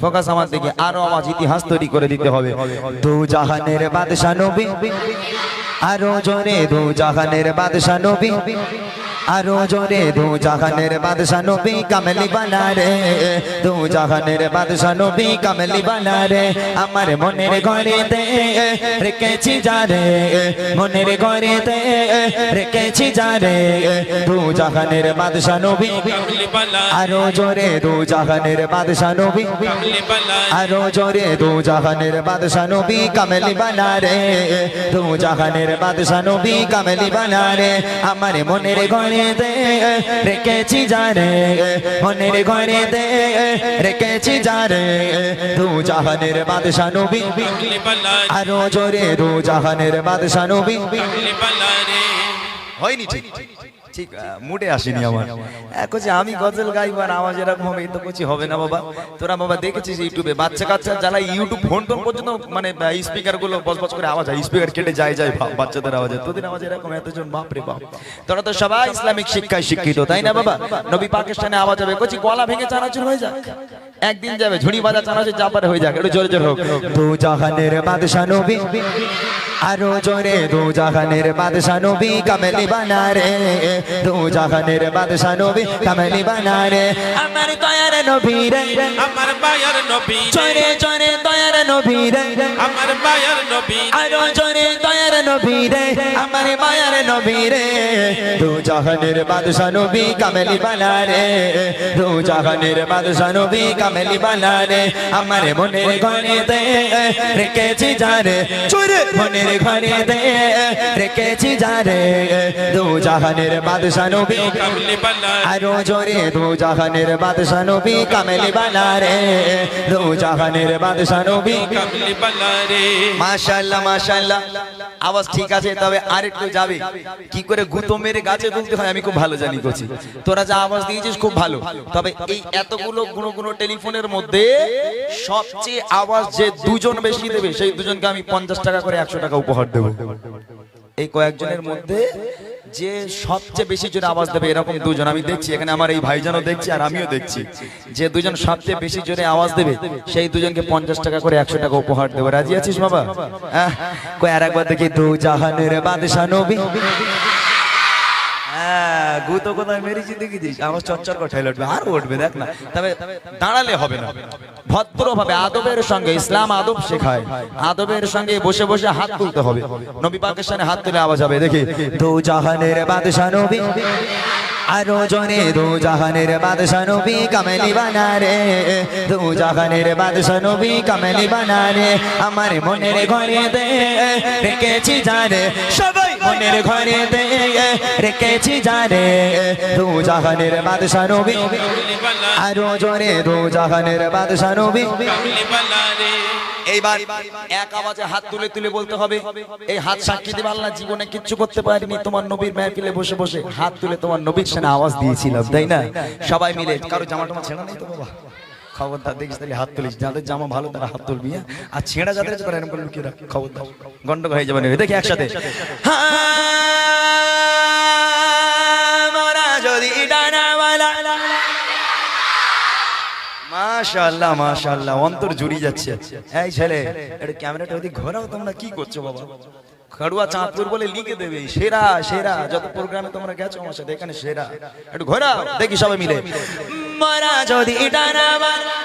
Focus আমার আরও আমার ইতিহাস তৈরি করে দিতে হবে। দু জাহানের বাদশা নবী। আরও জোরে বাদশা নবী। আরও জোরে, দু জাহানের বাদশা নবী কামলি বানা রে দু জাহানের বাদশা নবী কামলি বানা রে আমার মনের ঘরে দে রেখেছি যা রে, মনের ঘরে দে রেখেছি যা রে, দু জাহানের বাদশা নবী আরও জোরে, দু জাহানের বাদশা নবী আরও জোরে, দু জাহানের বাদশা নবী কামলি বানা রে দু জাহানের বাদশা নবী কামলি বানা রে আমার মনের ঘরে দে রেখেছি যা রে। মনের ঘরে দে রেখেছি যা রে। দু জাহানের বাদশা নবী আরও জোরে দু জাহানের বাদশা নবী। হয়নি ঠিক। ঠিক মুডে আসেনি আমার। কচি আমি গজল গাইব আর আওয়াজ এরকম হবে তো কচি হবে না বাবা। তোরা বাবা দেখেছিস ইউটিউবে বাচ্চা কাচ্চা যারা ইউটিউব ফোন টোন পর্যন্ত মানে স্পিকারগুলো বস বস করে আওয়াজ হয় স্পিকার কেটে যায় যায় বাচ্চাদের আওয়াজে। তোদের আওয়াজ এরকম এতজন বাপ রে বাপ। তোরা তো সবাই ইসলামিক শিক্ষায় শিক্ষিত তাই না বাবা? নবী পাকিস্তানে আওয়াজ হবে কচি গলা ভেঙে চানাচুর হয়ে যাক। একদিন যাবে ঝুড়ি বাজা চানাচুর চাপারে হয়ে যাক একটু জোরে জোরে হোক। দু জাহানের বাদশা নবী আরও জোরে দু জাহানের বাদশা নবী কামেলি বানা রে দু জাহানের বাদশা নবী কামেলি বানা রে আমার দয়ার নবী রে। আমার বায়ার নবী রে। জোরে জোরে দয়ার নবী রে। আমার বায়ার নবী আরও জোরে দয়ার নবী রে। আমার মায়ার নবী রে। দু জাহানের বাদশা নবী কামেলি বানা রে দু জাহানের বাদশা নবী কামেলি বানা রে আমার মনের ঘরে দে রেখেছি যারে চুরে মনের ঘরে দে রেখেছি যারে দু জাহানের কি করে গুতো মেরে গাছে তুলতে হয় আমি খুব ভালো জানি করছি তোরা যা আওয়াজ দিয়েছিস খুব ভালো। তবে এই এতগুলো গুলো গুলো টেলিফোনের মধ্যে সবচেয়ে আওয়াজ যে দুজন বেশি দেবে, সেই দুজনকে আমি পঞ্চাশ টাকা করে একশো টাকা উপহার দেবো। এই কয়েকজনের মধ্যে যে সবচেয়ে বেশি জোরে আওয়াজ দেবে এরকম দুজন আমি দেখছি, এখানে আমার এই ভাইজানও দেখছি আর আমিও দেখছি। যে দুজন সবচেয়ে বেশি জোরে আওয়াজ দেবে, সেই দুজনকে পঞ্চাশ টাকা করে একশো টাকা উপহার দেবে। রাজি আছিস বাবা? হ্যাঁ আর একবার দেখি দু জাহানের বাদশা নবী। হ্যাঁ উঠবে আর উঠবে, দেখ তবে দাঁড়ালে হবে না। ভদ্রভাবে আদবের সঙ্গে ইসলাম আদব শেখায়। আদবের সঙ্গে বসে বসে হাত তুলতে হবে। নবী পাকিস্তানে হাত তুলে আওয়াজ হবে, দেখি। দু জাহানের বাদশাহ নবী। আরও জনে দু জাহানের বাদশা নবী কামেলি বানা রে দু জাহানের বাদশা নবী কামেলি বানা রে আমার মনের ঘরে দে, রেখেছি জানে সবাই মনের ঘরে দে, রেখেছি জানে দু জাহানের বাদশা নবী আরও জোরে দু জাহানের বাদশা নবী। কামলি বালা রে এইবার এক আওয়াজে হাত তুলে তুলে বলতে হবে এই হাত সাক্ষী দেবে আল্লাহ জীবনে কিচ্ছু করতে পারিনি তোমার নবীর মেহফিলে বসে বসে হাত তুলে তোমার নবীর সামনে আওয়াজ দিয়েছিলাম তাই না? সবাই মিলে কারও জামা টামা ছেঁড়া নেই তো বাবা? খবরদার দেখিস তাহলে হাত তুলিস যাদের জামা ভালো তারা হাত তুলবি হ্যাঁ? আর ছেঁড়া যাদের তারা এরকম হয়ে যাবে দেখি একসাথে। হ্যাঁ, মাশাআল্লাহ মাশাআল্লাহ, অন্তর জুড়ি যাচ্ছে। এই ছেলে এটা ক্যামেরাটা ওদিকে ঘোরাও, তোমরা কি করছ বাবা? খড়ুয়া চাঁদপুর বলে লিখে দেবে, সেরা সেরা, যত প্রোগ্রামে তোমরা গেছো আমার সাথে, এখানে সেরা। একটু ঘোরাও, দেখি সবাই মিলে। মারা যদি ডানাওয়ালা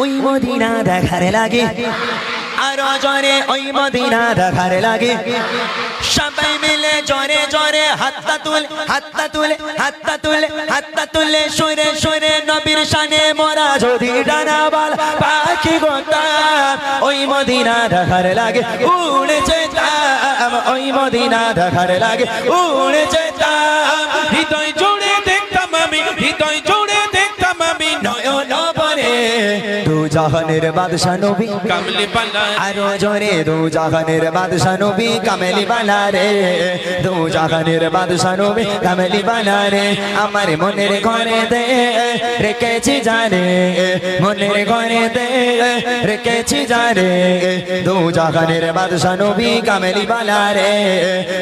ওই মদিনা দেখার লাগে। আরও জরে ওই মদিনা দেখার লাগে। সবাই মিলে জরে জরে হাতটা তুলে হাতটা তুলে হাতটা তুলে হাতটা তুলে, সরে সরে নবীর শানে মোরা যদি ডানাবাল পাখি গোতাম ওই মদিনা দেখার লাগে। উড়ে যেতাম, ওই মদিনা দেখার লাগে। উড়ে যেতাম, হৃদয় জাহানের বাদশা নবী। কামলি বালা আরও জোরে দু জাহানের বাদশা নবী কামেলি বানা রে। দু জাহানের বাদশা নবী কামেলি বানা রে। আমার মনের ঘরে দে রেখেছি জানে মনের ঘরে দে রেখেছি জানে। দু জাহানের বাদশা নবী কামেলি বানা রে।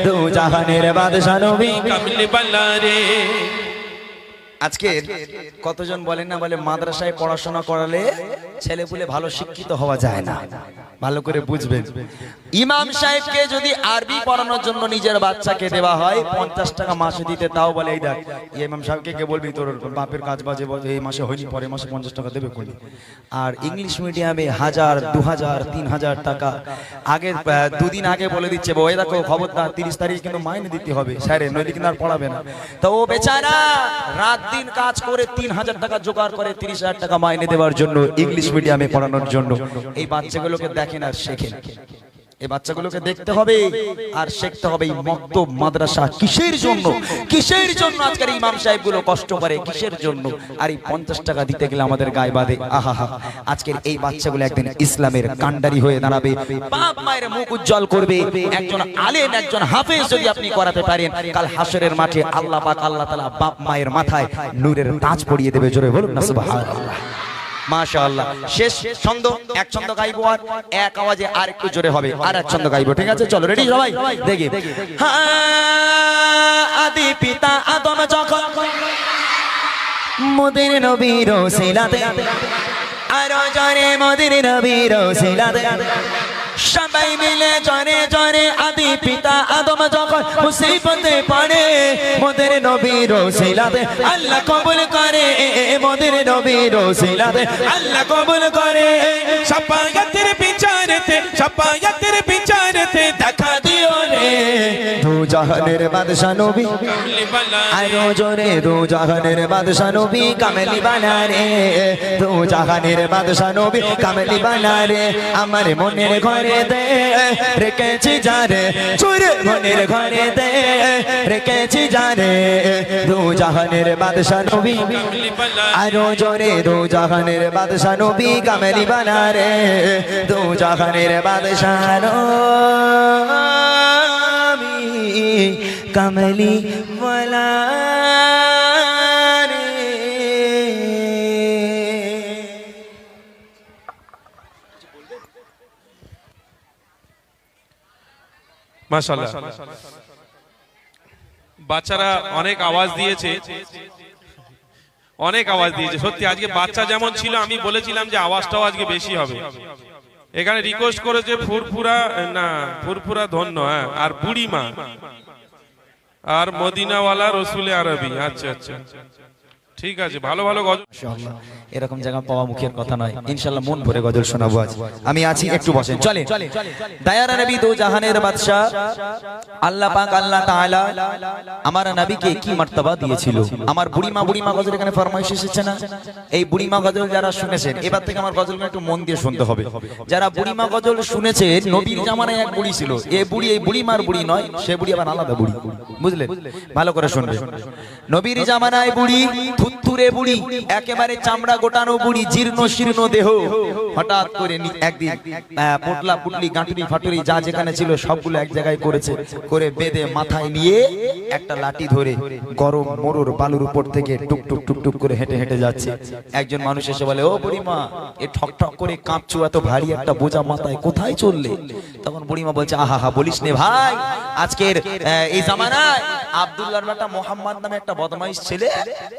দু জাহানের বাদশা নবী। কামলি বালা রে। আজকে কতজন বলেন না বলে মাদ্রাসায় পড়াশোনা করালে ছেলে পুলে ভালো শিক্ষিত হওয়া যায় না। ভালো করে বুঝবেন। ইমাম সাহেবকে যদি আরবি পড়ানোর জন্য নিজের বাচ্চাকে দেওয়া হয় পঞ্চাশ টাকা মাসে দিতে তাও বলে এই দেখ ইমাম সাহেবকে কে বলবি? তোর বাপের কাজ বাজে এই মাসে হয়নি পরের মাসে পঞ্চাশ টাকা দেবে কোনি আর ইংলিশ মিডিয়ামে হাজার দু হাজার তিন হাজার টাকা। আগে দুদিন আগে বলে দিচ্ছে বই দেখো খবরদার তিরিশ তারিখ কিন্তু মাইনে দিতে হবে। স্যারে নইলে কিন্তু আর পড়াবে না। তো ও বেচারা রাত দিন কাজ করে তিন হাজার টাকা জোগাড় করে তিরিশ হাজার টাকা মাইনে দেওয়ার জন্য ইংলিশ মিডিয়ামে পড়ানোর জন্য। এই বাচ্চাগুলোকে দেখেন আর শেখেন। এই বাচ্চাগুলোকে দেখতে হবে আর শিখতে হবে এই মক্তব মাদ্রাসা কিসের জন্য? কিসের জন্য আজকের ইমাম সাহেবগুলো কষ্ট করে? কিসের জন্য? আর এই পঞ্চাশ টাকা দিতে গেলে আমাদের গায়ে বাঁধে। আহা আজকের এই বাচ্চাগুলো একদিন ইসলামের কান্ডারি হয়ে দাঁড়াবে। বাপ মায়ের মুখ উজ্জ্বল করবে। একজন আলেম একজন হাফেজ যদি আপনি করাতে পারেন কাল হাসরের মাঠে আল্লাহ পাক আল্লাহ তাআলা বাপ মায়ের মাথায় নূরের তাজ পরিয়ে দেবে। জোরে বলুন না সুবহানাল্লাহ। মাশাআল্লাহ। শেষ ছন্দ, এক ছন্দ গাইবো আর এক আওয়াজে আর একটু জোরে হবে, আর এক ছন্দ গাইবো, ঠিক আছে? চলো রেডি সবাই? দেখি। আদি পিতা আদম যখন মোদের নবীর সিলাতে আরও জরে মোদের নবীর সিলাতে সবাই মিলে জরে জরে আদি পিতা আদম যখন মুসিবতে পড়ে নবীর সিলাতে আল্লাহ কবুল করে মোদের নবীর সিলাতে আল্লাহ কবুল করে। সাপায়াতের বিচারেতে সাপায়াতের জাহানের বাদশা নবী। আরও জোরে, দু জাহানের বাদশা নবী কামলি বানারে, দু জাহানের বাদশা নবী কামলি বানারে, আমার মনের ঘরে দে, রেখেছি জারে চুরে মনের ঘরে দে, রেখেছি জারে দু জাহানের বাদশা নবী। আরও জোরে, দু জাহানের বাদশা নবী কামলি বানারে, দু জাহানের বাদশা নবী। কামলি বলা মাশাআল্লাহ বাচ্চারা অনেক আওয়াজ দিয়েছে। অনেক আওয়াজ দিয়েছে। সত্যি, আজকে বাচ্চা যেমন ছিল, আমি বলেছিলাম যে আওয়াজটাও আজকে বেশি হবে। এখানে রিকোয়েস্ট করেছে ফুরফুরা, না, ফুরফুরা ধন্য হ্যাঁ আর বুড়িমা। আর মদিনাওয়ালা রসুলে আরবি আচ্ছা আচ্ছা। ঠিক আছে, ভালো ভালো এরকম জায়গা পাওয়া মুখের কথা নয়। ইনশাল্লাহ মন ভরে গজল শোনাবো আজ। আমি আছি, একটু বসেন। চলে দো জাহানের বাদশা আল্লাহ পাক, আল্লাহ তাআলা আমার নবীকে কি দিয়েছিল? আমার গজল এখানে ফরমাইশ এসেছে না? এই গজল যারা শুনেছেন, এবার থেকে আমার গজল একটু মন দিয়ে শুনতে হবে। যারা বুড়িমা গজল শুনেছে নবীর জামানায় এক বুড়ি ছিল। এই বুড়ি, এই বুড়িমার বুড়ি নয়, সে বুড়ি আবার আলাদা বুড়ি। ভালো করে শুনবে। নবীর জামানায় বুড়ি থুত্তুরে বুড়ি, একেবারে চামড়া গোটানো বুড়ি, জীর্ণ শীর্ণ দেহ। হঠাৎ করে একদিন পোটলা পুটলি গাঁটুরি ফাটুরি যা যেখানে ছিল সবগুলো এক জায়গায় করেছে, করে বেঁধে মাথায় নিয়ে একটা লাঠি ধরে গরম মরুর বালুর উপর থেকে টুক টুক টুক টুক করে হেঁটে হেঁটে যাচ্ছে। একজন মানুষ এসে বলে, ও বুড়িমা, এ ঠক ঠক করে কাঁপছো, এত ভারী একটা বোঝা মাথায় কোথায় চললে? তখন বুড়িমা বলছে, আহা, হা, বলিস নে ভাই, আজকের এই জামানায় আব্দুল্লাহ মোহাম্মদ নামে একটা বদমাইশ ছেলে,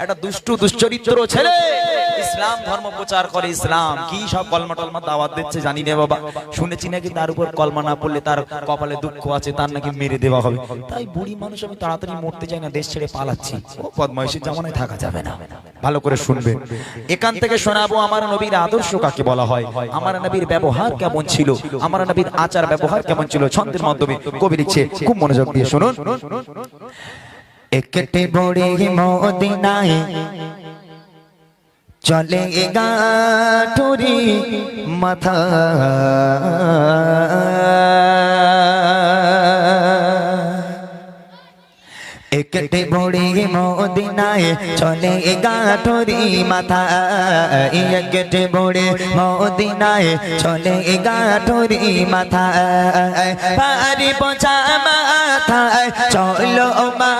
একটা দুষ্টু দুশ্চরিত্র ছেলে। ইসলাম ধর্ম প্রচার করে ইসলাম। কি সব কলমা টলমা দাওয়াত দিচ্ছে জানি না বাবা। শুনেছি নাকি তার উপর কলমা না পড়লে তার কপালে দুঃখ আছে, তার নাকি মেরে দেওয়া হবে। তাই বুড়ি মানুষ আমি তাড়াতাড়ি মরতে চাই না, দেশ ছেড়ে পালাচ্ছি। ও বদমাইশের জামানায় থাকা যাবে না। ভালো করে শুনবে। এখান থেকে শোনাবো আমার নবীর আদর্শ কাকে বলা হয়। আমার নবীর ব্যবহার কেমন ছিল? আমার নবীর আচার ব্যবহার কেমন ছিল? ছন্দের মাধ্যমে কবি লিখছে, খুব মনোযোগ দিয়ে শুনুন। একটি বড়ি মদিনায় চলে গাঠুরি মাথা। একটি বড়ি মদিনায় চলে গাঠুরি মাথা। একটি বড়ি মদিনায় চলে গাঠুরি মাথা। পারি পোছা মাথায়, চলো মা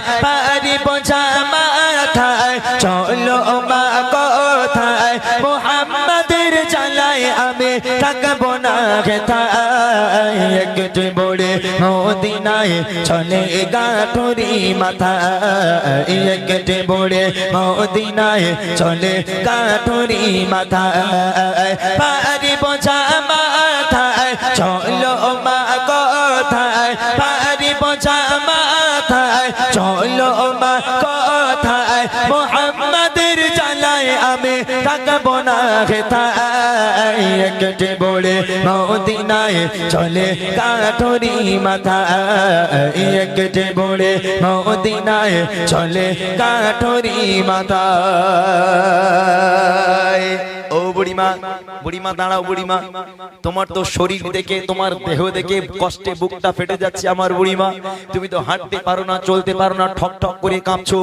কথায় পারি পোছা মাথায় চলো মা কথায়? মোহাম্মদের জ্বালায় আমি থাকব না খেতায় একটু বড়ে মদিনায় চলে গাঠুরি মাথায়। একটু বড়ে মদিনায় চলে গাঠুরি মাথায়। পারি বোঝা মাথায় চলো থাকব কেটে বলে মদিনায় চলে কাঠরি মাথায়। একটু বড়ে মদিনায় চলে কাঠরি মাথায়। ও বুড়িমা বুড়িমা দাঁড়াও বুড়িমা। তোমার তো শরীর দেখে, তোমার দেহ দেখে কষ্টে বুকটা ফেটে যাচ্ছে আমার বুড়িমা। তুমি তো হাঁটতে পারো না, চলতে পারো না, ঠক ঠক করে কাঁপছো।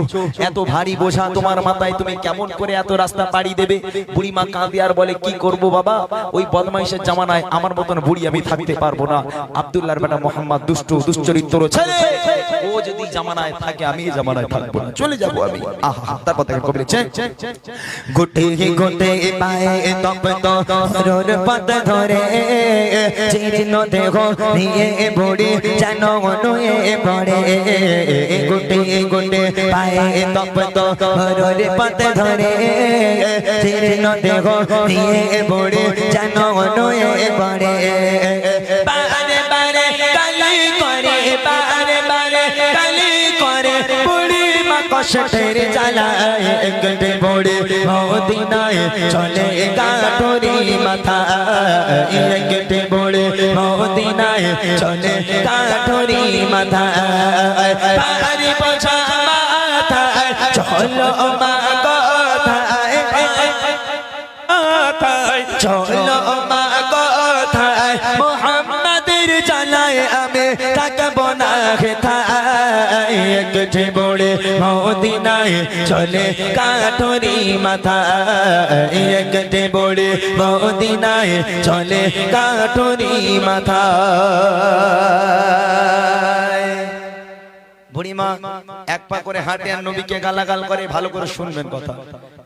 এত ভারী বোঝা তোমার মাথায় তুমি কেমন করে এত রাস্তা পাড়ি দেবে? বুড়িমা কাঁদে আর বলে, কি করব বাবা? ওই বদমাইশের জামানায় আমার মতন বুড়ি আমি থাকতে পারব না। আব্দুল্লাহর বেটা মোহাম্মদ দুষ্ট, দুশ্চরিত্র ও যদি জামানায় থাকে আমি জামানায় থাকব না। চলে যাব আমি। আহা, তারপর তাকে কবিরে গুটে গুটে পায়ে তপ তোর পদ ধরে চিহ্ন দেহ নিয়ে বুড়ি যেন নুয়ে পড়ে গুটে গুটে পায়ে তপ তোর পদ ধরে চিহ্ন দেহ নিয়ে বুড়ি যেন নুয়ে পড়ে মা কষ্টের জ্বালায় একটে বড়ে মদিনায় চলে কাঠরি মাথা একটে বড়ে মদিনায় চলে কাঠরি মাথা পারি বোঝা মাথা চলো মা মাথায়, চলো মা থাকব না খেতায় একটু বড়ে মদিনায় চলে কাঠরি মাথা একটু বড়ে মদিনায় চলে কাঠরি মাথা বুড়িমা, এক পা করে হাঁটে আর নবীকে গালাগাল করে, ভালো করে শুনবেন কথা।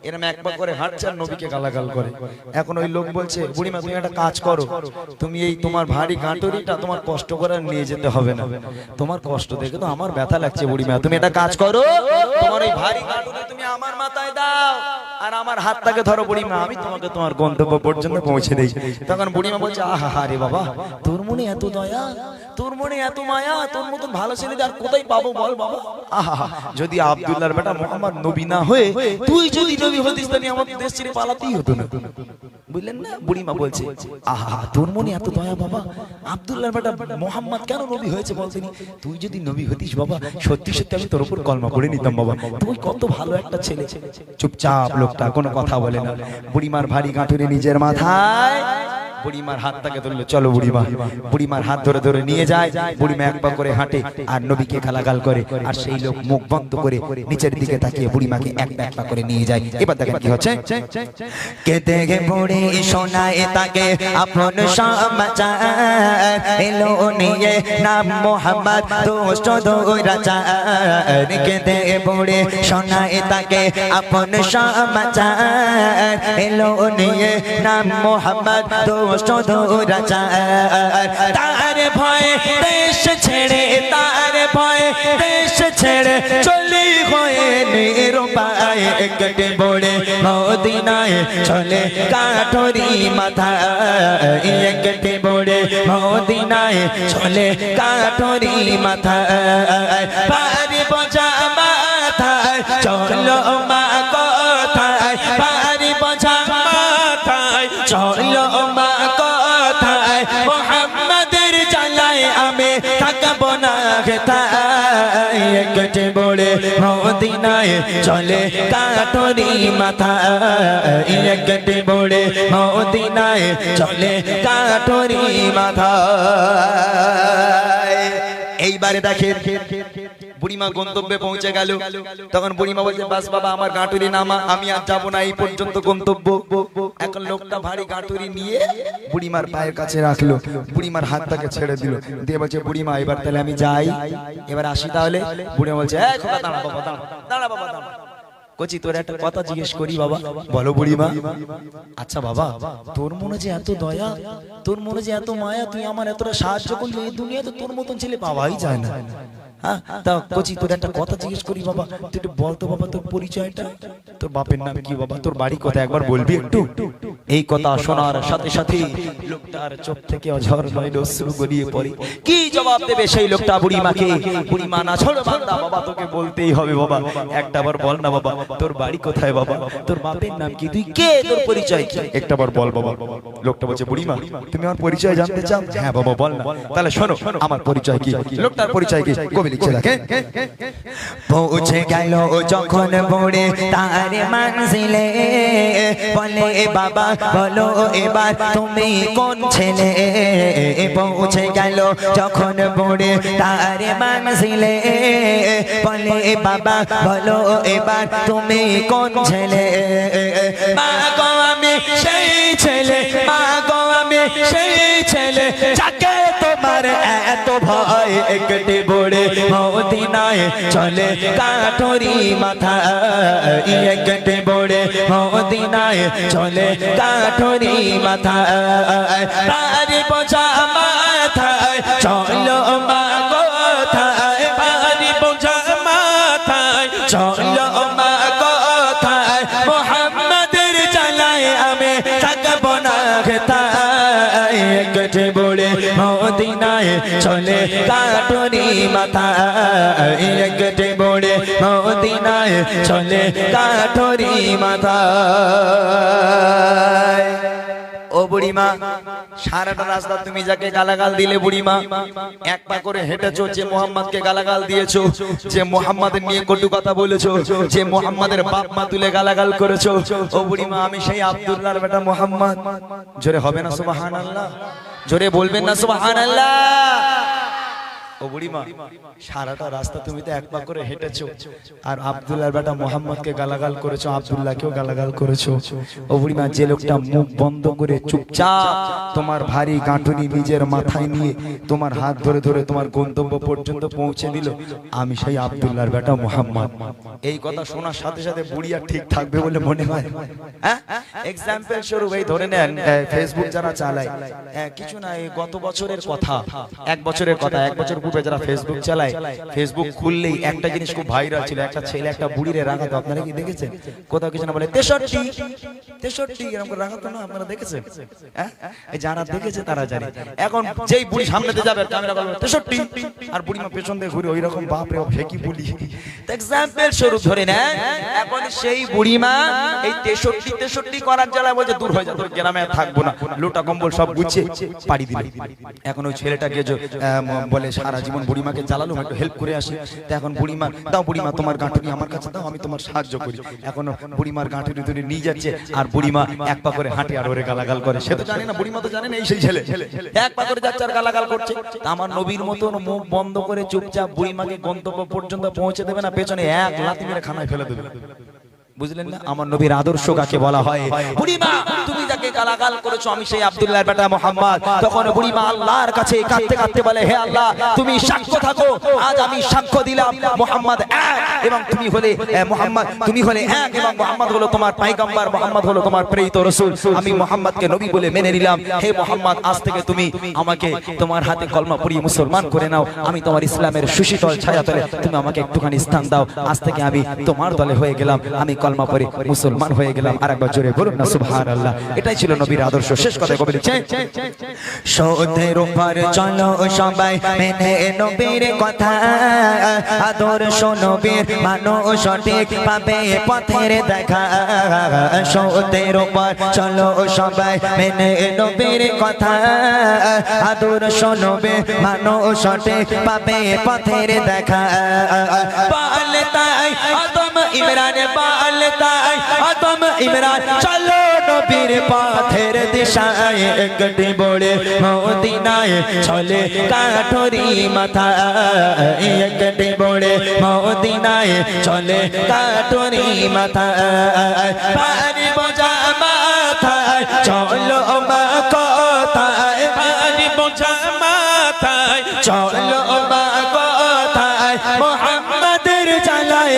এরম এক পা করে হাঁটছে আর নবীকে গালাগাল করে। এখন ওই লোক বলছে, বুড়িমা, তুমি একটা কাজ করো। তুমি এই তোমার ভারী গাঁটুরিটা তোমার কষ্ট করে নিয়ে যেতে হবে না। তোমার কষ্ট দেখে তো আমার ব্যথা লাগছে, বুড়িমা। তুমি একটা কাজ করো। তোমার এই ভারী গাঁটুরি তুমি আমার মাথায় দাও। আর আমার হাতটাকে ধরো, বুড়িমা। আমি তোমাকে তোমার গন্তব্য পর্যন্ত পৌঁছে দেই। তখন বুড়িমা বলছে, আহা রে বাবা, তোর মনে এত দয়া? তোর মনে এত মায়া? তোর মতন ভালো ছেলে আর কোথায় পাবো বল বাবা। যদি আব্দুল্লাহর বেটা মোহাম্মদ নবী না হয়ে, তুই যদি নবী হতিস, তাহলে আমাদের দেশ ছেড়ে পালাতেই হতো না। বুঝলেন না? বুড়িমা বলছে, আহা, তোর মনে এত দয়া বাবা? আব্দুল্লাহর বেটা মোহাম্মদ কেন নবী হয়েছে বলতেনি তুই যদি নবী হতিস বাবা, সত্যি সত্যি আমি তোর উপর কলমা পড়ে নিতাম বাবা। তুই কত ভালো একটা ছেলে। চুপচাপ লোকটা, কোনো কথা বলে না। বুড়িমার ভারী গাঁটুরে নিজের মাথায়। বুড়িমার হাতটাকে ধরলো, চলো বুড়িমা। বুড়িমার হাত ধরে ধরে নিয়ে যায়। বুড়িমা এক পা করে হাঁটে আর নবীকে গালাগাল করে। আর সেই লোক মুখ বন্ধ করে নিচের দিকে তাকিয়ে বুড়িমাকে এক এক পা করে নিয়ে যায়। এবার দেখেন কি হচ্ছে। কেতে গে বুড়ি শোনায় তাকে আপন সমাচার। এলো নিয়ে নাম মোহাম্মদ, দোষ্ট দৌরাচার। কেতে বুড়ি শোনায় তাকে আপন সমাচার। এলো নিয়ে নাম মোহাম্মদ দোষ্ট দৌরাচার তার ভয় দেশ ছেড়ে, তার ভয় দেশ ছেড়ে চলি হয়ে নিরুপায়। একটে বড়ে মদিনায় চলে কাঠরি মাথা একটে বড়ে মদিনায় চলে কাঠরি মাথা পারি বোঝা মাথায়, চলো মা খেতায় বলে মদিনায় চলে কাটরি মাথা। কেটে বলে মদিনায় চলে কাটরি মাথা। এইবারে দেখেন বুড়িমা গন্তব্যে পৌঁছে গেল। তখন বুড়িমা বলছে, বাস বাবা, আমার গাঁটুরি নামা, আমি আর যাব না, এই পর্যন্ত গন্তব্য। এখন লোকটা ভারী গাঁটুরি নিয়ে বুড়িমার পায়ের কাছে রাখল। বুড়িমার হাতটাকে ছেড়ে দিল। দিয়ে বলছে, বুড়িমা, এবার তাহলে আমি যাই। এবার আসি তাহলে। বুড়িমা বলছে কচি, তোর একটা কথা জিজ্ঞেস করি বাবা। বলো বুড়িমা। আচ্ছা বাবা, তোর মনে যে এত দয়া, তোর মনে যে এত মায়া, তুই আমার এতটা সাহায্য করলি, এই দুনিয়াতে তোর মতন ছেলে পাওয়াই যায় না। হ্যাঁ? কচি একটা কথা জিজ্ঞেস করি বাবা। তুই বাবা তোর পরিচয়টা। তোর বাপের নাম কি বাবা? তোর বাড়ি কথা একবার বলবি একটু? এই কথা শোনার সাথে সাথে লোকটার চোখ থেকে অঝর নয় অশ্রু গড়িয়ে পড়ে। কি জবাব দেবে সেই লোকটা বুড়িমাকে? বুড়িমা না ছোড় বান্দা বাবা তোকে বলতেই হবে বাবা। একটা বার বল না বাবা। তোর বাড়ি কোথায় বাবা? তোর বাপের নাম কি? তুই কে? তোর পরিচয় কি? একটা বার বল বাবা। লোকটা বলছে বুড়িমা তুমি আমার পরিচয় জানতে চাও? হ্যাঁ বাবা বল না। তাহলে শোনো আমার পরিচয় কি? লোকটার পরিচয় কি? কবি লিখছে দেখে। পৌঁছে গেল যখন বড়ে তার মানজিলে বলে বাবা বলো, এবার তুমি কোন ছেলে? পৌঁছে গেল যখন বড়ে তার মানজিলে বলে, বাবা, বলো, এবার তুমি কোন ছেলে? মা গো, আমি সেই ছেলে, মা গো, আমি সেই ছেলে। তোমার এত ভয় একটি বড়ে মদিনায় চলে। কাঠরি মাথা একটি বড়ে মদিনায় চলে। কাঠরি মাথা তারি বোঝা মাথায় চলো মা মদিনায় চলে কাটুরি মাথা। একটি বড়ে মদিনায় চলে কাটুরি মাথা। ও বুড়িমা, সারাটা রাস্তা তুমি যাকে গালাগাল দিলে বুড়িমা এক পা করে হেঁটেছো যে মোহাম্মদকে গালাগাল দিয়েছ, যে মোহাম্মদের নিয়ে কটু কথা বলেছ, যে মোহাম্মদের বাপ মা তুলে গালাগাল করেছ। ও বুড়িমা, আমি সেই আব্দুল্লাহর বেটা মোহাম্মদ। জোরে হবে না সুবাহান আল্লাহ জোরে বলবেন না সুবাহান আল্লাহ ও বুড়িমা সারাটা রাস্তা তুমি তো এক পা করে হেঁটেছো। আর আব্দুল্লাহর বেটা মোহাম্মদকে গালাগাল করেছ আব্দুল্লাহকেও গালাগাল করেছ। ও বুড়িমা যে লোকটা মুখ বন্ধ করে চুপচাপ তোমার ভারী গাঁটুনি নিজের মাথায় নিয়ে তোমার হাত ধরে ধরে তোমার গন্তব্য পর্যন্ত পৌঁছে দিল আমি সেই আব্দুল্লাহর বেটা মোহাম্মদ। এই কথা শোনার সাথে সাথে বুড়িয়া ঠিক থাকবে বলে মনে হয়। হ্যাঁ? এক্সাম্পল স্বরূপ এই ধরে নেন ফেসবুক যারা চালায় আহ, কিছু না এই গত বছরের কথা এক বছরের কথা এক বছর পূর্বে যারা ফেসবুক চালায় ফেসবুক খুললেই একটা জিনিস খুব ভাইরাল ছিল একটা ছেলে একটা বুড়িরে রাখাতো আপনারা কি দেখেছেন? কোথাও কিছু না বলে তেষট্টি তেষট্টি এরকম করে রাখাতো না আপনারা দেখেছেন? হ্যাঁ? এই যারা দেখেছে তারা জানে। এখন যেই বুড়ি সামনেতে যাবে ক্যামেরা বলবে তেষট্টি আর বুড়িমা পেছন দিয়ে ঘুরে ওই রকম বাপ রে ফেকি বুলি? এক্সাম্পল স্বরূপ ধরে নেন এখন সেই বুড়িমা এই তেষট্টি তেষট্টি করার জ্বালা বলছে দূর হয়ে যা তোর গ্রামে থাকব না। লোটা কম্বল সব গুছিয়ে পাড়ি দিল। এখন ওই ছেলেটাকে বলে সারা জীবন বুড়িমাকে জ্বালালো একটু হেল্প করে আসি। তা এখন বুড়িমা, দাও বুড়িমা, তোমার গাঁটুনি আমার কাছে দাও, আমি তোমার সাহায্য করি। এখন বুড়িমার গাঁটুনি ধরে নিয়ে যাচ্ছে, আর বুড়িমা এক পা করে হাঁটে আর ওরে গালাগাল করে। সে তো জানে না, বুড়িমা তো জানে না এই সেই ছেলে। এক পা করে যাচ্ছে আর গালাগাল করছে। আমার নবীর মতন মুখ বন্ধ করে চুপচাপ বুড়িমাকে গন্তব্য পর্যন্ত পৌঁছে দেবে না, পেছনে এক লাথি মেরে খানায় ফেলে দেবে। বুঝলেন না? আমার নবীর আদর্শ কাকে বলা হয়? বুড়িমা, তুমি যাকে গালাগাল করেছ, আমি সেই আব্দুল্লাহর বেটা মোহাম্মদ। তখন বুড়িমা আল্লাহর কাছে কাঁদতে কাঁদতে বলে, হে আল্লাহ, তুমি সাক্ষ্য থাকো, আজ আমি সাক্ষ্য দিলাম মোহাম্মদ এক এবং তুমি হলে মোহাম্মদ, তুমি হলে এক এবং মোহাম্মদ হলো তোমার পাইগম্বর, মোহাম্মদ হলো তোমার প্রেরিত রাসূল। আমি মোহাম্মদকে নবী বলে মেনে নিলাম, হে মোহাম্মদ, আজ থেকে তুমি আমাকে তোমার হাতে কলমা পড়িয়ে মুসলমান করে নাও। আমি তোমার ইসলামের সুশীতল ছায়া তলে তুমি আমাকে একটুখানি স্থান দাও। আজ থেকে আমি তোমার দলে হয়ে গেলাম, আমি কলমা পড়ে মুসলমান হয়ে গেলাম। আর একবার জোরে বলুন না, সুবহানাল্লাহ। এটাই ছিল নবীর আদর্শ। শেষ কথা কবে লিখছে সৌদের উপর চলো সবাই মেনে নবীর কথা। আদর্শ নবীর মানো সঠিক পাবে পথের দেখা। সৌদের উপর চলো সবাই মেনে নবীর কথা। আদর্শ নবীর মানো সঠিক পাবে পথের দেখা। পাল তাই ইমরান পাল তাই, আদম ইমরান, চলো নবীর পথের দিশায় একটি বড়ে মদিনায় চলে, কাঠরি মাথা একটি বড়ে মদিনায় চলে, কাঠরি মাথা পারি বোঝা মাথায়, চলো মা কথায় পানি মাথায়, চলো মা কথায় মোহাম্মদের চালায়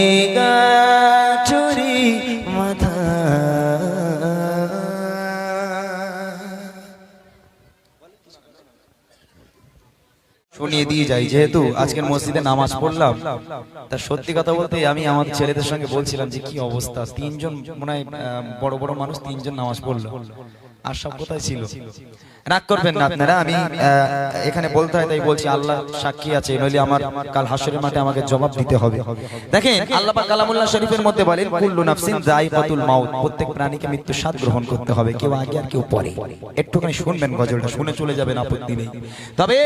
যাই যেহেতু আজকের মসজিদে নামাজ পড়লাম তা সত্যি কথা বলতে আমি আমার ছেলেদের সঙ্গে বলছিলাম যে কি অবস্থা? তিনজন মনে হয় বড় বড় মানুষ তিনজন নামাজ পড়ল। আর সব কোথায় ছিল? রাগ করবেন না আপনারা আমি এখানে বলতে হয় তাই বলছি আল্লাহ সাক্ষী আছে নইলে আমার কাল হাসরের মাঠে আমাকে জবাব দিতে হবে। দেখেন আল্লাহ পাক কালামুল্লাহ শরীফের মধ্যে বলেন কুল্লু নাফসিন যায়কাতুল মাউত প্রত্যেক প্রাণীকে মৃত্যু স্বাদ গ্রহণ করতে হবে কেউ আগে আর কেউ পরে। একটুখানি শুনবেন গজলটা শুনে চলে যাবেন আপত্তি নেই। তবে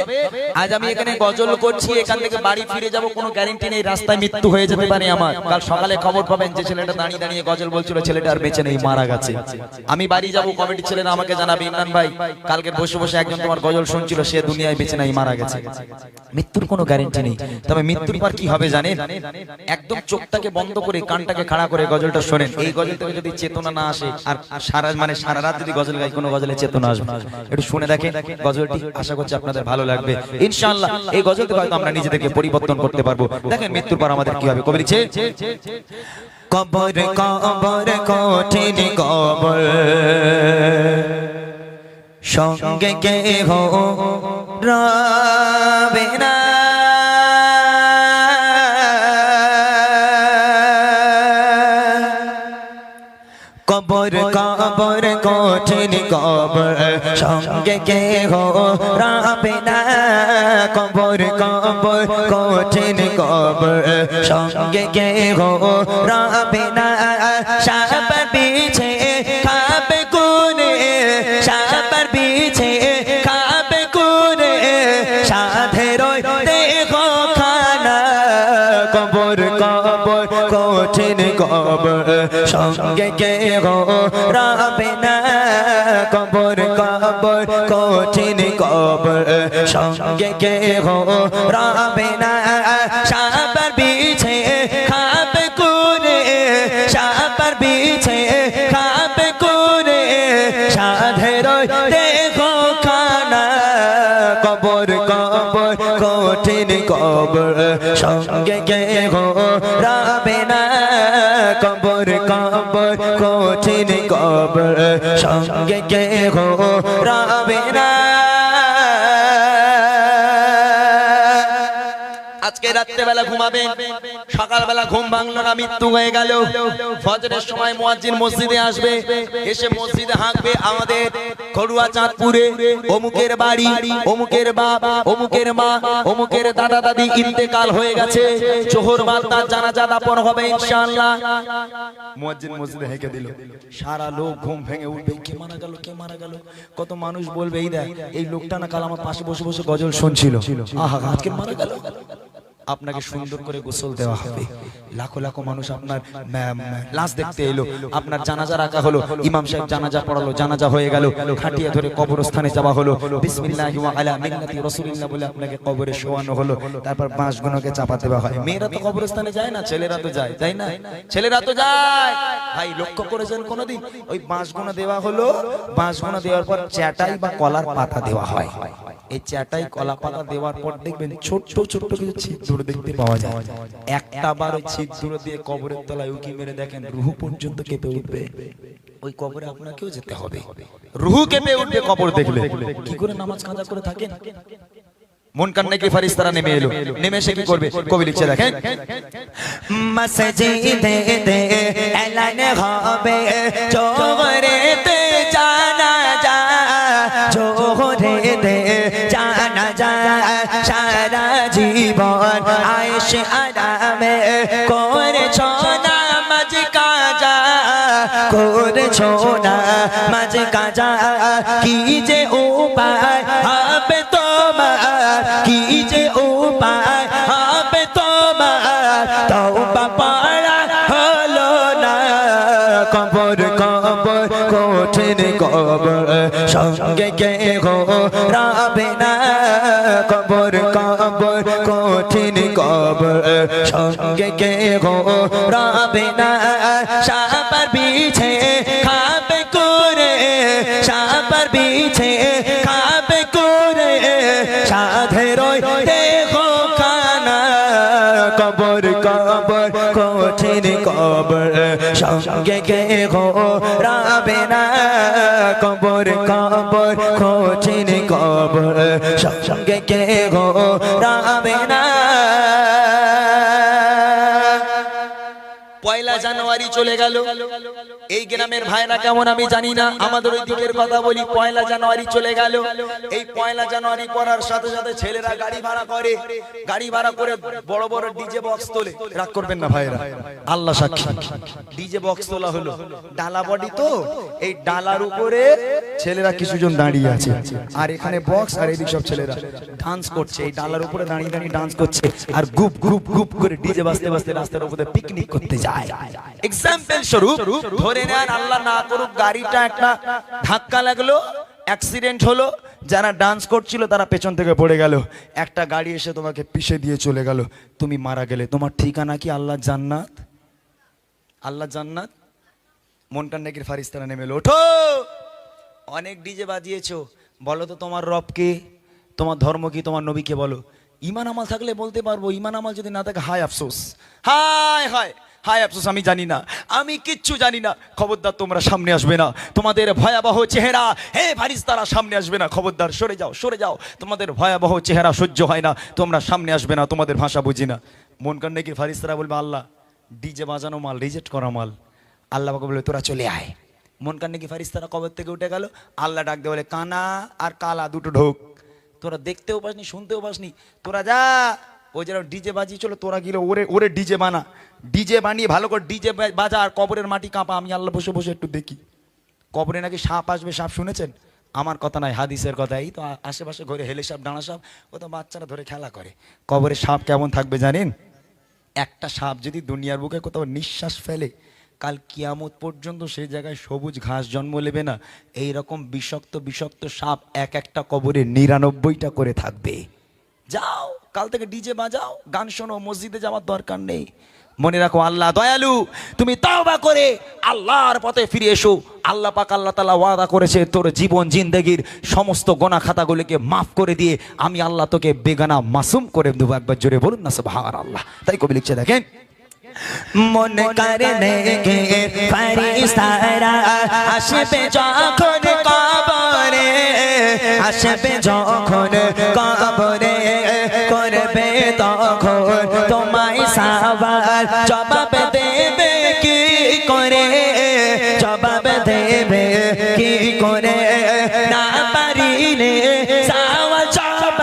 আজ আমি এখানে গজল করছি এখান থেকে বাড়ি ফিরে যাব কোনো গ্যারেন্টি নেই রাস্তায় মৃত্যু হয়ে যেতে পারে আমার। কাল সকালে খবর পাবেন যে ছেলেটা দাঁড়িয়ে দাঁড়িয়ে গজল বলছিল ছেলেটা আর বেঁচে নেই মারা গেছে আমি বাড়ি যাব কমিটির ছেলেরা আমাকে জানাবে ইমরান ভাই কালকে বসে বসে একজন তোমার গজল শুনছিল, সে দুনিয়ায় বেঁচে নাই, মারা গেছে। মৃত্যুর কোনো গ্যারেন্টি নেই। তবে মৃত্যুর পর কি হবে জানেন? একদম চোখটাকে বন্ধ করে, কানটাকে খাড়া করে গজলটা শোনেন। এই গজল থেকে যদি চেতনা না আসে, আর সারা মানে সারা রাত যদি গজল গাই কোনো গজলে চেতনা আসবে একটু শুনে দেখেন গজলটি, আশা করছি আপনাদের ভালো লাগবে। ইনশাআল্লাহ, এই গজল থেকে হয়তো আমরা নিজেদেরকে পরিবর্তন করতে পারব। দেখেন মৃত্যুর পর আমাদের কি হবে, কবি লিখছে, কবর কবর, কঠিন কবর। সঙ্গে কে হো? রবে না। কবর কবর কঠিন কবর সঙ্গে কে হো? রাবে না। কবর কবর কঠিন কবর সঙ্গে কে হো? রাবে না। সাপর কবর সঙ্গে কে গো? রাবে না কবর কবর, কঠিন কবর। সঙ্গে কে গো? রাবে না সাপর বিছে, খাবে কোনে? সাপর বিছে, খাবে কোনে? সাধের দেখো খানা। কবর কবর, কঠিন কবর। সঙ্গে কে গো? রাবে না কবর কবর কঠিন কবর সঙ্গে কে হো রাবে না। আজকে রাত্রেবেলা ঘুমাবেন। সকালবেলা ঘুম ভাঙলো মৃত্যু হয়ে গেল। ফজরের সময় মুয়াজ্জিন মসজিদে আসবে, এসে মসজিদে হাঁকবে আমাদের খড়ুয়া চাঁদপুরে। অমুকের বাড়ি, অমুকের বাপ, অমুকের মা, অমুকের দাদা দাদি ইন্তেকাল হয়ে গেছে। জোহর বাদ তার জানাজা দাপন হবে ইনশাআল্লাহ। মুয়াজ্জিন মসজিদে হেঁকে দিল। সারা লোক ঘুম ভেঙে উঠবে, কে মারা গেল, কে মারা গেল? কত মানুষ বলবে, এই দেখ, এই লোকটা না কাল আমার পাশে বসে বসে গজল শুনছিল। আহা, আজকে মারা গেল। আপনাকে সুন্দর করে গোসল দেওয়া হবে। লাখো লাখো মানুষ আপনার লাশ দেখতে এলো। আপনার জানাজা রাখা হলো। ইমাম সাহেব জানাজা পড়ালো জানাজা হয়ে গেল। খাটিয়া ধরে কবরস্থানে যাওয়া হলো। বিসমিল্লাহি ওয়া আলা মিল্লাতি রাসূলিল্লাহ বলে আপনাকে কবরে শোয়ানো হলো। তারপর বাঁশগুলোকে চাপা দেওয়া হয়। মেয়েরা তো কবরস্থানে যায় না ছেলেরা তো যায় তাই না? ছেলেরা তো যায়। ভাই লক্ষ্য করেছেন কোনোদিন? ওই বাঁশ বাঁশগুলো দেওয়া হলো বাঁশগুলো দেওয়ার পর চ্যাটাই বা কলার পাতা দেওয়া হয়। এই চ্যাটাই কলা পাতা দেওয়ার পর দেখবেন ছোট্ট ছোট্ট কিছু ছিদ্র দেখতে পাওয়া যায়। একটা বার ওই ছিদ্র দিয়ে কবরের তলায় উকি মেরে দেখেন রুহু পর্যন্ত কেঁপে উঠবে। ওই কবরে আপনাকেও যেতে হবে। রুহু কেঁপে উঠবে কবর দেখলে। কি করে নামাজ কাজা করে থাকেন? মন কান্নে কি ফারিস্তারা নেমে এলো? নেমে এসে কি করবে? কবি লিখছে দেখেন। মসজিদে দে এলান হবে। চোরেতে জানা জীবন আয়েশ আরামে করেছ না মাঝ কাজা? করেছ না মাঝ কাজা? কি যে উপায় হবে তোমার? কি যে উপায় কবর কবর, কঠিন কবর। সঙ্গে কে হো রাবে না। কবর কবর, কঠিন কবর। সঙ্গে কে হো রাবে না। সাপার বিছে কবর কবর কঠিন কবর। সঙ্গে কে গো রাবে না। চলে গেল। এই গ্রামের ভাইরা কেমন আমি জানি না। আমাদের ওই দিকের কথা বলি, পয়লা জানুয়ারি চলে গেল। এই পয়লা জানুয়ারি করার সাথে সাথে ছেলেরা গাড়ি ভাড়া করে। গাড়ি ভাড়া করে বড় বড় ডিজে বক্স তোলে। রাগ করবেন না ভাইরা আল্লাহ সাক্ষী। ডিজে বক্স তোলা হলো। ডালা বডি তো। এই ডালার উপরে ছেলেরা কিছুজন দাঁড়িয়ে আছে। আর এখানে বক্স আর এদিক সব ছেলেরা ডান্স করছে। এই ডালার উপরে দাঁড়িয়ে দাঁড়িয়ে ডান্স করছে। আর গ্রুপ গ্রুপ গ্রুপ করে ডিজে বাজতে বাজতে রাস্তার উপরে পিকনিক করতে যায়। এক্সাম্পল স্বরূপ, ধরে নেন আল্লাহ না করুক, গাড়িটা একটা ধাক্কা লাগল অ্যাক্সিডেন্ট হলো, যারা ডান্স করছিল তারা পেছন থেকে পড়ে গেল। একটা গাড়ি এসে তোমাকে পিষে দিয়ে চলে গেল। তুমি মারা গেলে, তোমার ঠিকানা কি আল্লাহ জান্নাত? আল্লাহ জান্নাত? মন কান্নাকির ফারিস্তানা নেমে ওঠো! অনেক ডিজে বাজিয়েছো। বলো তো তোমার রবকে তোমার ধর্ম কি? তোমার নবীকে বলো। ইমান আমাল থাকলে বলতে পারব, ইমান আমাল যদি না থাকে, হায় আফসোস। হায় হায়। হায় আফসোস, আমি জানি না। আমি কিচ্ছু জানি না। খবরদার, তোমরা সামনে আসবে না। তোমাদের ভয়াবহ চেহারা। হে ভারিস ফারিস্তারা, সামনে আসবে না। খবরদার, সরে যাও সরে যাও। তোমাদের ভয়াবহ চেহারা সহ্য হয় না। তোমরা সামনে আসবে না। তোমাদের ভাষা বুঝি না। মন কান্নাকির ফারিস্তারা বলবে, আল্লাহ, ডিজে বাজানো মাল, রিজেক্ট করা মাল। আল্লাহ বাবা বলে তোরা চলে আয়। মন কান্নে কি ফারিস্তারা কবর থেকে উঠে গেল? আল্লাহ ডাক দিয়ে বলে, কানা আর কালা দুটো ঢোক। তোরা দেখতেও পাসনি, শুনতেও পাসনি। তোরা যা ওই যেন ডিজে বাজিয়েছিল তোরা গিয়ে ওরে ওরে ডিজে বানা। ডিজে বানিয়ে ভালো করে ডিজে বাজা আর কবরের মাটি কাঁপা, আমি আল্লাহ বসে বসে একটু দেখি। কবরে নাকি সাপ আসবে, সাপ শুনেছেন? আমার কথা নয়, হাদিসের কথা। এই তো আশেপাশে ঘরে হেলে সাপ, ডানা সাপ, ও তো বাচ্চারা ধরে খেলা করে। কবরে সাপ কেমন থাকবে জানেন? একটা সাপ যদি দুনিয়ার বুকে কোথাও নিঃশ্বাস ফেলে, কাল কিয়ামত পর্যন্ত সেই জায়গায় সবুজ ঘাস জন্ম নেবে না। এই রকম বিষাক্ত বিষাক্ত সাপ এক একটা কবরে নিরানব্বইটা করে থাকবে। যাও। কাল থেকে ডিজে বাজাও গান শোনো মসজিদে যাওয়ার দরকার নেই। মনে রাখো আল্লাহ দয়ালু তুমি তাওবা করে আল্লাহর পথে ফিরে এসো। আল্লাহ পাক আল্লাহ তালা ওয়াদা করেছে তোর জীবন জিন্দগির সমস্ত গোনা খাতাগুলিকে মাফ করে দিয়ে আমি আল্লাহ তোকে বেগানা মাসুম করে দেবো। একবার জোরে বলুন না সব আল্লাহ তাই কবি লিখছে দেখেন মন ফারিস্তারা আসবে যখন কবরে, আসবে যখন কবরে, করবে তখন তোমায় সাবার। জবাব দেবে কি করে? জবাব দেবে কি করে? না পারিলে সাওয়া জবাব,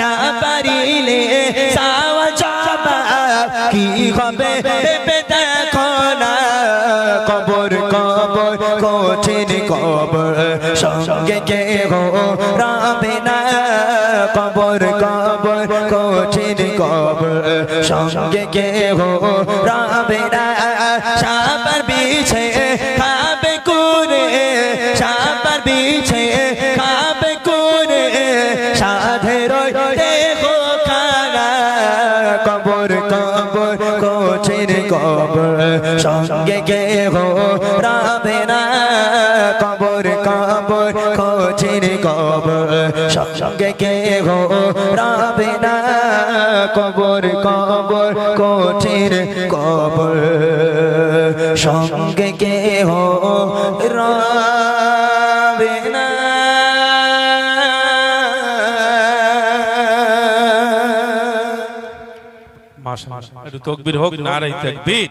না পারিলে সাওয়া জবাব। কি হবে দেখো না। কবর কবর, কঠিন কবর। সঙ্গে কে গো রাবে না কবর কবর কঠিন কবর সঙ্গে কে রাবে না সাপার বিছে খাবে সাপার খাবে কবর কবর কঠিন কবর সঙ্গে রাবে কঠিন কবর, সঙ্গে গে হো রাবে না। কবর কবর, কঠিন কবর, সঙ্গে গে হো রাবে না। মাশাআল্লাহ, একটু তকবীর হোক নারাই তাকবীর।